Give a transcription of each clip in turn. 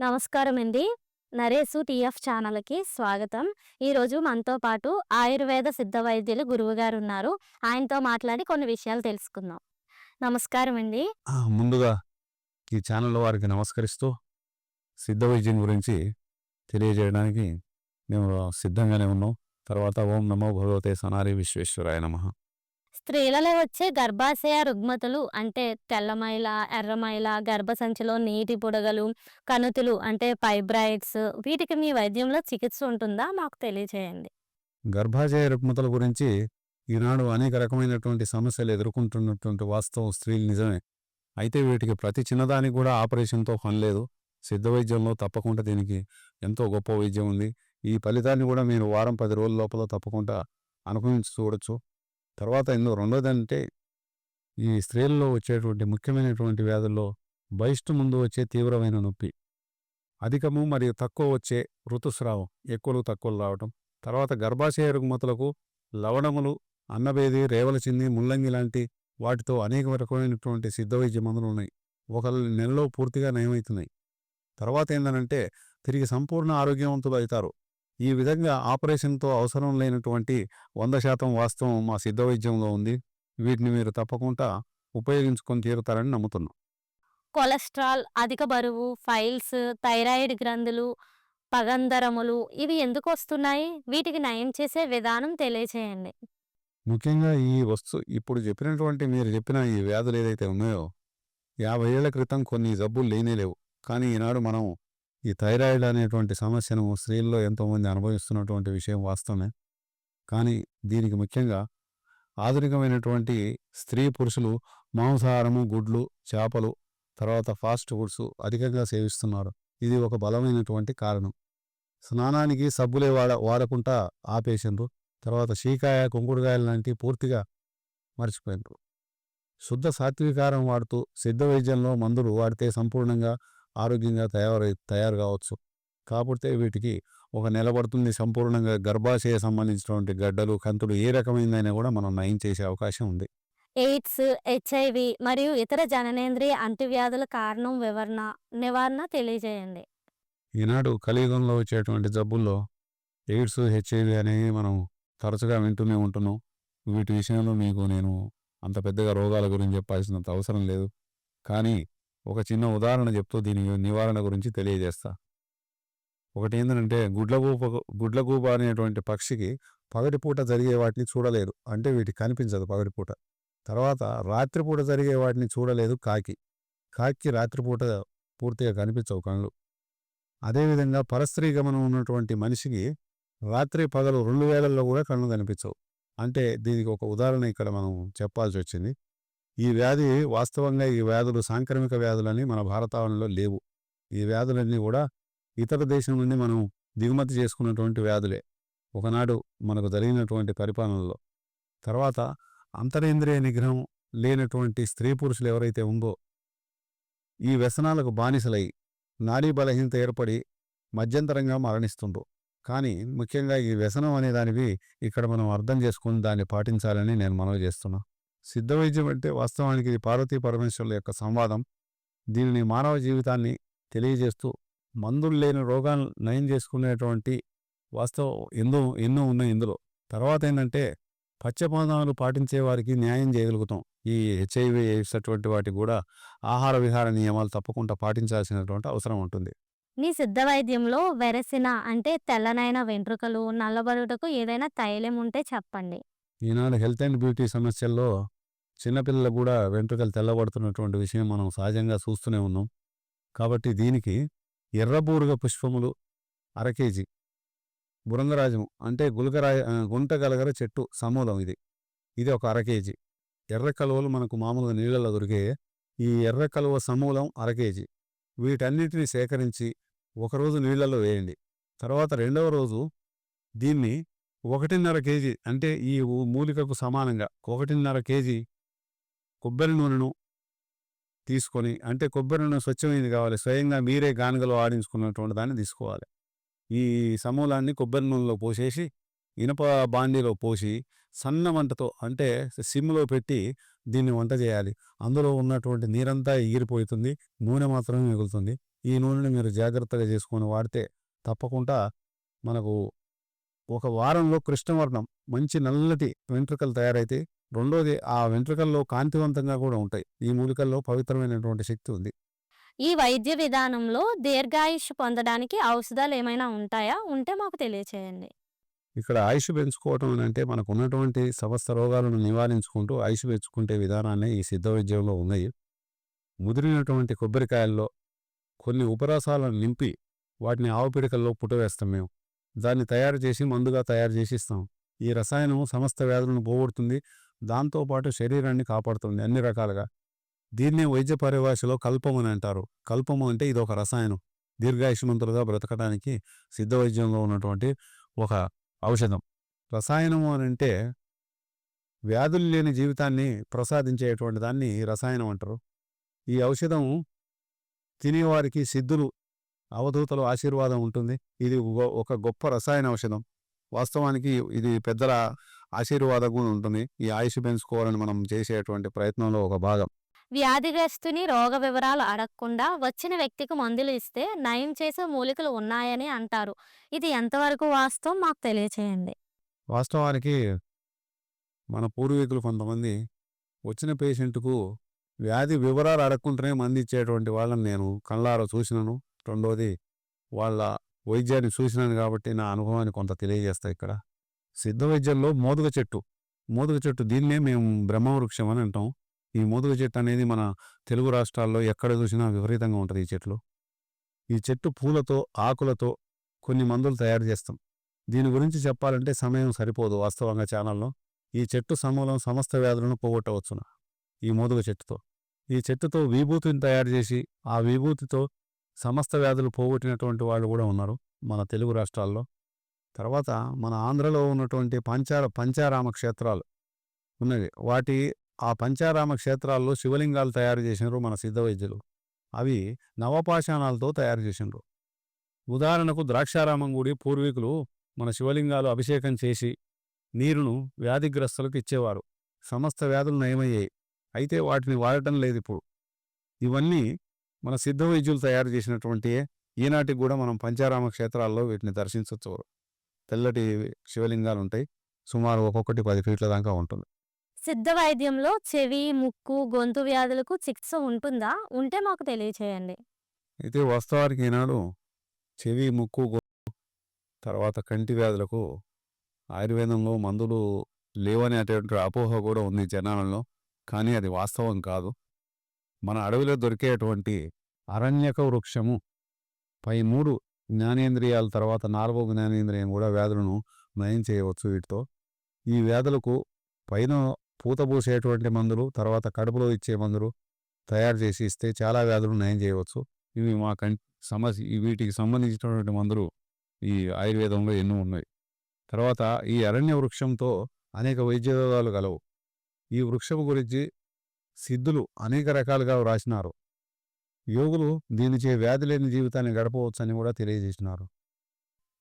నమస్కారం అండి నరేసు టీఎఫ్ ఛానల్కి స్వాగతం. ఈరోజు మనతో పాటు ఆయుర్వేద సిద్ధ వైద్యులు గురువు గారు ఉన్నారు. ఆయనతో మాట్లాడి కొన్ని విషయాలు తెలుసుకుందాం. నమస్కారం అండి ముందుగా ఈ ఛానల్ వారికి నమస్కరిస్తూ సిద్ధ వైద్యం గురించి తెలియజేయడానికి మేము సిద్ధంగానే ఉన్నాం. తర్వాత ఓం నమో భగవతే సనారి విశ్వేశ్వరాయ నమ. స్త్రీలలో వచ్చే గర్భాశయ రుగ్మతలు అంటే తెల్లమైల ఎర్రమైల గర్భసంచిలో నీటి బుడగలు కణుతులు అంటే ఫైబ్రాయిడ్స్ వీటికి మీ వైద్యంలో చికిత్స ఉంటుందా? మాకు తెలియజేయండి గర్భాశయ రుగ్మతల గురించి ఈనాడు అనేక రకమైనటువంటి సమస్యలు ఎదుర్కొంటున్నటువంటి వాస్తవం స్త్రీలు నిజమే. అయితే వీటికి ప్రతి చిన్నదానికి కూడా ఆపరేషన్తో పనిలేదు సిద్ధ వైద్యంలో తప్పకుండా దీనికి ఎంతో గొప్ప వైద్యం ఉంది. ఈ ఫలితాన్ని కూడా మీరు వారం పది రోజుల లోపల తప్పకుండా అనుభవించి చూడొచ్చు. తర్వాత ఇందులో రెండోది అంటే ఈ స్త్రీల్లో వచ్చేటువంటి ముఖ్యమైనటువంటి వ్యాధుల్లో బహిష్టు ముందు వచ్చే తీవ్రమైన నొప్పి. అధికము మరియు తక్కువ వచ్చే ఋతుస్రావం ఎక్కువలు తక్కువలు రావటం. తర్వాత గర్భాశయ రుగ్మతులకు లవణములు అన్నబేది రేవల చింది ముల్లంగి లాంటి వాటితో అనేక రకమైనటువంటి సిద్ధవైద్య మందులు ఉన్నాయి. ఒక నెలలో పూర్తిగా నయమవుతున్నాయి తర్వాత ఏంటనంటే తిరిగి సంపూర్ణ ఆరోగ్యవంతులు అవుతారు. ఈ విధంగా ఆపరేషన్తో అవసరం లేనటువంటి వంద శాతం వాస్తవం మా సిద్ధ వైద్యంలో ఉంది. వీటిని మీరు తప్పకుండా ఉపయోగించుకొని తీరుతారని నమ్ముతున్నాం. కొలెస్ట్రాల్ అధిక బరువు ఫైల్స్ థైరాయిడ్ గ్రంథులు పగంధరములు ఇవి ఎందుకు వస్తున్నాయి? వీటికి నయం చేసే విధానం తెలియచేయండి. ముఖ్యంగా ఈ వస్తు ఇప్పుడు చెప్పినటువంటి మీరు చెప్పిన ఈ వ్యాధులు ఏదైతే ఉన్నాయో యాభై ఏళ్ళ క్రితం కొన్ని జబ్బులు లేనే లేవు. కానీ ఈనాడు మనం ఈ థైరాయిడ్ అనేటువంటి సమస్యను స్త్రీల్లో ఎంతోమంది అనుభవిస్తున్నటువంటి విషయం వాస్తవమే. కానీ దీనికి ముఖ్యంగా ఆధునికమైనటువంటి స్త్రీ పురుషులు మాంసాహారము గుడ్లు చేపలు తర్వాత ఫాస్ట్ ఫుడ్స్ అధికంగా సేవిస్తున్నారు. ఇది ఒక బలమైనటువంటి కారణం. స్నానానికి సబ్బులే వాడ వాడకుండా ఆపేసిండ్రు. తర్వాత షీకాయ కుంకుడుకాయలు లాంటి పూర్తిగా మర్చిపోయినరు శుద్ధ సాత్వికారం వాడుతూ సిద్ధ వైద్యంలో మందులు వాడితే సంపూర్ణంగా ఆరోగ్యంగా తయారై తయారు కావచ్చు. కాకపోతే వీటికి ఒక నిలబడుతుంది సంపూర్ణంగా గర్భాశయ సంబంధించినటువంటి గడ్డలు కంతులు ఏ రకమైనదైనా కూడా మనం నయం చేసే అవకాశం ఉంది. ఎయిడ్స్ హెచ్ఐవి మరియు ఇతర జననేంద్రియ అంటువ్యాధుల కారణం వివరణ నివారణ తెలియజేయండి. ఈనాడు కలియుగంలో వచ్చేటువంటి జబ్బుల్లో ఎయిడ్స్ హెచ్ఐవి అనేవి మనం తరచుగా వింటూనే ఉంటున్నాం. వీటి విషయంలో మీకు నేను అంత పెద్దగా రోగాల గురించి చెప్పాల్సినంత అవసరం లేదు. కానీ ఒక చిన్న ఉదాహరణ చెప్తూ దీని నివారణ గురించి తెలియజేస్తా. ఒకటి ఏంటంటే గుడ్లగూప గుడ్లగూప అనేటువంటి పక్షికి పగటిపూట జరిగే వాటిని చూడలేదు. అంటే వీటికి కనిపించదు పగటిపూట. తర్వాత రాత్రిపూట జరిగే వాటిని చూడలేదు కాకి. కాకి రాత్రిపూట పూర్తిగా కనిపించవు కళ్ళు. అదేవిధంగా పరస్త్రీ గమనం ఉన్నటువంటి మనిషికి రాత్రి పగలు రెండు వేలల్లో కూడా కళ్ళు కనిపించవు. అంటే దీనికి ఒక ఉదాహరణ ఇక్కడ మనం చెప్పాల్సి వచ్చింది ఈ వ్యాధి వాస్తవంగా ఈ వ్యాధులు సాంక్రమిక వ్యాధులని మన భారతావనిలో లేవు. ఈ వ్యాధులన్నీ కూడా ఇతర దేశం నుండి మనం దిగుమతి చేసుకున్నటువంటి వ్యాధులే. ఒకనాడు మనకు జరిగినటువంటి పరిపాలనలో. తర్వాత అంతరేంద్రియ నిగ్రహం లేనటువంటి స్త్రీ పురుషులు ఎవరైతే ఉందో ఈ వ్యసనాలకు బానిసలై నాడీ బలహీనత ఏర్పడి మధ్యంతరంగా మరణిస్తుండ్రు. కానీ ముఖ్యంగా ఈ వ్యసనం అనే దానివి ఇక్కడ మనం అర్థం చేసుకుని దాన్ని పాటించాలని నేను మనవి చేస్తున్నా. సిద్ధ వైద్యం అంటే వాస్తవానికి ఇది పార్వతీ పరమేశ్వరుల యొక్క సంవాదం. దీనిని మానవ జీవితాన్ని తెలియజేస్తూ మందులు లేని రోగాలను నయం చేసుకునేటువంటి వాస్తవం ఎన్నో ఎన్నో ఉన్నాయి ఇందులో. తర్వాత ఏంటంటే పచ్చపాదాలు పాటించే వారికి న్యాయం చేయగలుగుతాం. ఈ హెచ్ఐవి ఎయిడ్స్ అటువంటి వాటికి కూడా ఆహార విహార నియమాలు తప్పకుండా పాటించాల్సినటువంటి అవసరం ఉంటుంది. నీ సిద్ధ వైద్యంలో వెరసిన అంటే తెల్లనైన వెంట్రుకలు నల్లబడుటకు ఏదైనా తైలం ఉంటే చెప్పండి. ఈనాడు హెల్త్ అండ్ బ్యూటీ సమస్యల్లో చిన్నపిల్లలు కూడా వెంట్రుకలు తెల్లబడుతున్నటువంటి విషయం మనం సహజంగా చూస్తూనే ఉన్నాం. కాబట్టి దీనికి ఎర్రబూరుగ పుష్పములు అర కేజీ బురంగరాజము అంటే గులకరాయ గుంట గలగర చెట్టు సమూలం ఇది. ఇది ఒక అర కేజీ. ఎర్ర కలువలు మనకు మామూలుగా నీళ్ళలో దొరికే ఈ ఎర్ర కలువ సమూలం అర కేజీ. వీటన్నిటిని సేకరించి ఒకరోజు నీళ్ళలో వేయండి. తర్వాత రెండవ రోజు దీన్ని ఒకటిన్నర కేజీ అంటే ఈ మూలికకు సమానంగా ఒకటిన్నర కేజీ కొబ్బరి నూనెను తీసుకొని అంటే కొబ్బరి నూనె స్వచ్ఛమైనది కావాలి. స్వయంగా మీరే గానుగలో ఆడించుకున్నటువంటి దాన్ని తీసుకోవాలి. ఈ సమూలాన్ని కొబ్బరి నూనెలో పోసేసి ఇనప బాండీలో పోసి సన్న వంటతో అంటే సిమ్లో పెట్టి దీన్ని వంట చేయాలి. అందులో ఉన్నటువంటి నీరంతా ఎగిరిపోతుంది. నూనె మాత్రమే మిగులుతుంది. ఈ నూనెని మీరు జాగ్రత్తగా చేసుకొని వాడితే తప్పకుండా మనకు ఒక వారంలో కృష్ణవర్ణం మంచి నల్లటి వెంట్రుకలు తయారైతే రెండోది ఆ వెంట్రుకల్లో కాంతివంతంగా కూడా ఉంటాయి. ఈ మూలికల్లో పవిత్రమైనటువంటి శక్తి ఉంది. ఈ వైద్య విధానంలో దీర్ఘాయుష్ పొందడానికి ఔషధాలు ఏమైనా ఉంటాయా? ఉంటే మాకు తెలియచేయండి. ఇక్కడ ఆయుష్ పెంచుకోవటం అంటే మనకు ఉన్నటువంటి సమస్త రోగాలను నివారించుకుంటూ ఆయుష్ పెంచుకుంటే విధానాన్ని ఈ సిద్ధ వైద్యంలో ఉన్నాయి. ముదిరినటువంటి కొబ్బరికాయల్లో కొన్ని ఉపరసాలను నింపి వాటిని ఆవు పిడకల్లో పుట్టవేస్తాం మేము. దాన్ని తయారు చేసి మందుగా తయారు చేసి ఇస్తాం ఈ రసాయనం సమస్త వ్యాధులను పోగొడుతుంది. దాంతోపాటు శరీరాన్ని కాపాడుతుంది అన్ని రకాలుగా. దీన్నే వైద్య పరిభాషలో కల్పము అని అంటారు. కల్పము అంటే ఇది ఒక రసాయనం. దీర్ఘాయుష్మంతులుగా బ్రతకడానికి సిద్ధ వైద్యంలో ఉన్నటువంటి ఒక ఔషధం. రసాయనము అని అంటే వ్యాధులు లేని జీవితాన్ని ప్రసాదించేటువంటి దాన్ని రసాయనం అంటారు. ఈ ఔషధం తినేవారికి సిద్ధులు అవధూతలు ఆశీర్వాదం ఉంటుంది. ఇది ఒక గొప్ప రసాయన ఔషధం. వాస్తవానికి ఇది పెద్దల ఆశీర్వాదం కూడా ఉంటుంది. ఈ ఆయుష్ పెంచుకోవాలని మనం చేసేటువంటి ప్రయత్నంలో ఒక భాగం. వ్యాధిగ్రస్తుని రోగ వివరాలు అడగకుండా వచ్చిన వ్యక్తికి మందులు ఇస్తే నయం చేసే మూలికలు ఉన్నాయని అంటారు. ఇది ఎంతవరకు వాస్తవం? మాకు తెలియచేయండి. వాస్తవానికి మన పూర్వీకులు కొంతమంది వచ్చిన పేషెంట్కు వ్యాధి వివరాలు అడగకుండానే మంది ఇచ్చేటువంటి వాళ్ళని నేను కళ్ళారా చూసినాను. రెండోది వాళ్ళ వైద్యాన్ని చూసినాను కాబట్టి నా అనుభవాన్ని కొంత తెలియజేస్తా ఇక్కడ. సిద్ధ వైద్యంలో మోదుగ చెట్టు. మోదుగ చెట్టు దీన్నే మేము బ్రహ్మవృక్షం అని అంటాం. ఈ మోదుగ చెట్టు అనేది మన తెలుగు రాష్ట్రాల్లో ఎక్కడ చూసినా విపరీతంగా ఉంటుంది ఈ చెట్లు. ఈ చెట్టు పూలతో ఆకులతో కొన్ని మందులు తయారు చేస్తాం. దీని గురించి చెప్పాలంటే సమయం సరిపోదు వాస్తవంగా ఛానల్లో. ఈ చెట్టు సమూలం సమస్త వ్యాధులను పోగొట్టవచ్చును ఈ మోదుగ చెట్టుతో. ఈ చెట్టుతో విభూతిని తయారు చేసి ఆ విభూతితో సమస్త వ్యాధులు పోగొట్టినటువంటి వాళ్ళు కూడా ఉన్నారు మన తెలుగు రాష్ట్రాల్లో. తర్వాత మన ఆంధ్రలో ఉన్నటువంటి పంచార పంచారామ క్షేత్రాలు ఉన్నవి. వాటి ఆ పంచారామ క్షేత్రాల్లో శివలింగాలు తయారు చేసినారు మన సిద్ధ వైద్యులు. అవి నవపాషాణాలతో తయారు చేసినారు. ఉదాహరణకు ద్రాక్షారామం గుడి పూర్వీకులు మన శివలింగాలు అభిషేకం చేసి నీరును వ్యాధిగ్రస్తులకు ఇచ్చేవారు. సమస్త వ్యాధులు నయమయ్యాయి. అయితే వాటిని వాడటం లేదు ఇప్పుడు. ఇవన్నీ మన సిద్ధ వైద్యులు తయారు చేసినటువంటి ఈనాటికి కూడా మనం పంచారామ క్షేత్రాల్లో వీటిని దర్శించవచ్చు తెల్లటి శివలింగాలు ఉంటాయి. సుమారు ఒక్కొక్కటి పది ఫీట్ల దాకా ఉంటుంది. సిద్ధ వైద్యంలో చెవి ముక్కు గొంతు వ్యాధులకు చికిత్స ఉంటుందా? ఉంటే మాకు తెలియచేయండి. అయితే వాస్తవానికి ఈనాడు చెవి ముక్కు గొంతు తర్వాత కంటి వ్యాధులకు ఆయుర్వేదంలో మందులు లేవనే అటువంటి అపోహ కూడా ఉంది జనాలలో. కానీ అది వాస్తవం కాదు. మన అడవిలో దొరికేటువంటి అరణ్యక వృక్షము పై మూడు జ్ఞానేంద్రియాల తర్వాత నాలుగో జ్ఞానేంద్రియం కూడా వ్యాధులను నయం చేయవచ్చు వీటితో. ఈ వ్యాధులకు పైన పూత పూసేటువంటి మందులు తర్వాత కడుపులో ఇచ్చే మందులు తయారు చేసి ఇస్తే చాలా వ్యాధులు నయం చేయవచ్చు. ఇవి మా కం సమస్య వీటికి సంబంధించినటువంటి మందులు ఈ ఆయుర్వేదంలో ఎన్నో ఉన్నాయి. తర్వాత ఈ అరణ్య వృక్షంతో అనేక వైద్య రోగాలు గలవు. ఈ వృక్షం గురించి సిద్ధులు అనేక రకాలుగా వ్రాసినారు. యోగులు దీనిచే వ్యాధి లేని జీవితాన్ని గడపవచ్చని కూడా తెలియజేసినారు.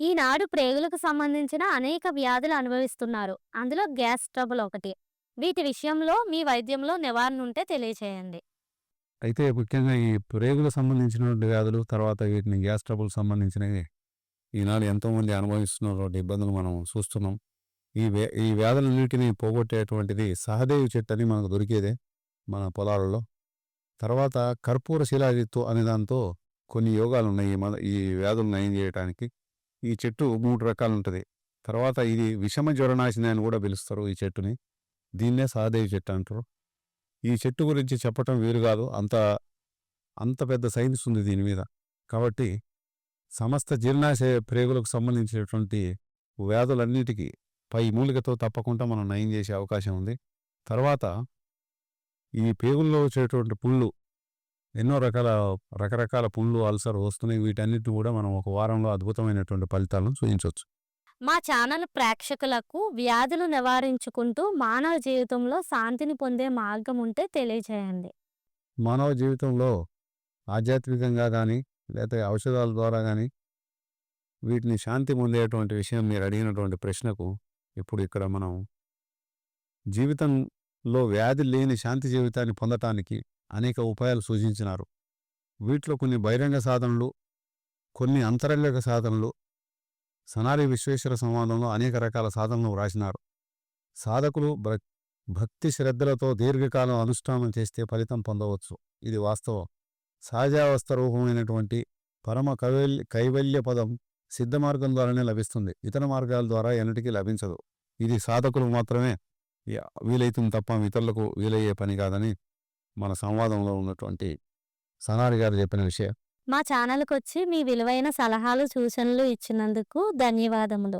ఈనాడు ప్రేగులకు సంబంధించిన అనేక వ్యాధులు అనుభవిస్తున్నారు. అందులో గ్యాస్ ట్రబుల్ ఒకటి. వీటి విషయంలో మీ వైద్యంలో నివారణ ఉంటే తెలియచేయండి. అయితే ముఖ్యంగా ఈ ప్రేగులకు సంబంధించినటువంటి వ్యాధులు తర్వాత వీటిని గ్యాస్ ట్రబుల్ సంబంధించినవి ఈనాడు ఎంతోమంది అనుభవిస్తున్నటువంటి ఇబ్బందులు మనం చూస్తున్నాం. ఈ వ్యా ఈ వ్యాధులన్నిటిని పోగొట్టేటువంటిది సహదేవి చెట్టు అని మనకు దొరికేదే. మన పొలాలలో. తర్వాత కర్పూర శిలాజిత్తు అనే దాంతో కొన్ని యోగాలు ఉన్నాయి ఈ మన ఈ వ్యాధులు నయం చేయడానికి ఈ చెట్టు మూడు రకాలు ఉంటుంది తర్వాత ఇది విషమ జ్వరనాశిని అని కూడా పిలుస్తారు ఈ చెట్టుని. దీన్నే సహదేవి చెట్టు అంటారు. ఈ చెట్టు గురించి చెప్పటం వీలు కాదు. అంత అంత పెద్ద సైన్స్ ఉంది దీని మీద. కాబట్టి సమస్త జీర్ణాశయ ప్రేగులకు సంబంధించినటువంటి వ్యాధులన్నిటికీ పై మూలికతో తప్పకుండా మనం నయం చేసే అవకాశం ఉంది. తర్వాత ఈ పేగుల్లో వచ్చేటువంటి పుళ్ళు ఎన్నో రకాల రకరకాల పుళ్ళు అల్సర్ వస్తున్నాయి. వీటన్నిటిని కూడా మనం ఒక వారంలో అద్భుతమైనటువంటి ఫలితాలను చూపించవచ్చు. మా ఛానల్ ప్రేక్షకులకు వ్యాధులు నివారించుకుంటూ మానవ జీవితంలో శాంతిని పొందే మార్గం ఉంటే తెలియచేయండి మానవ జీవితంలో ఆధ్యాత్మికంగా కానీ లేకపోతే ఔషధాల ద్వారా కానీ వీటిని శాంతి పొందేటువంటి విషయం మీరు అడిగినటువంటి ప్రశ్నకు ఇప్పుడు ఇక్కడ మనం లో వ్యాధి లేని శాంతి జీవితాన్ని పొందటానికి అనేక ఉపాయాలు సూచించినారు. వీటిలో కొన్ని బహిరంగ సాధనలు కొన్ని అంతరంగిక సాధనలు సనారి విశ్వేశ్వర సంవాదంలో అనేక రకాల సాధనలు వ్రాసినారు. సాధకులు భక్తి శ్రద్ధలతో దీర్ఘకాలం అనుష్ఠానం చేస్తే ఫలితం పొందవచ్చు. ఇది వాస్తవం. సహజావస్థ రూపమైనటువంటి పరమ కైవల్య కైవల్య పదం సిద్ధ మార్గం ద్వారానే లభిస్తుంది. ఇతర మార్గాల ద్వారా ఎన్నటికీ లభించదు. ఇది సాధకులు మాత్రమే వీలైతుంది తప్ప ఇతరులకు వీలయ్యే పని కాదని మన సంవాదంలో ఉన్నటువంటి సనారి గారు చెప్పిన విషయం. మా ఛానల్కి వచ్చి మీ విలువైన సలహాలు సూచనలు ఇచ్చినందుకు ధన్యవాదములు.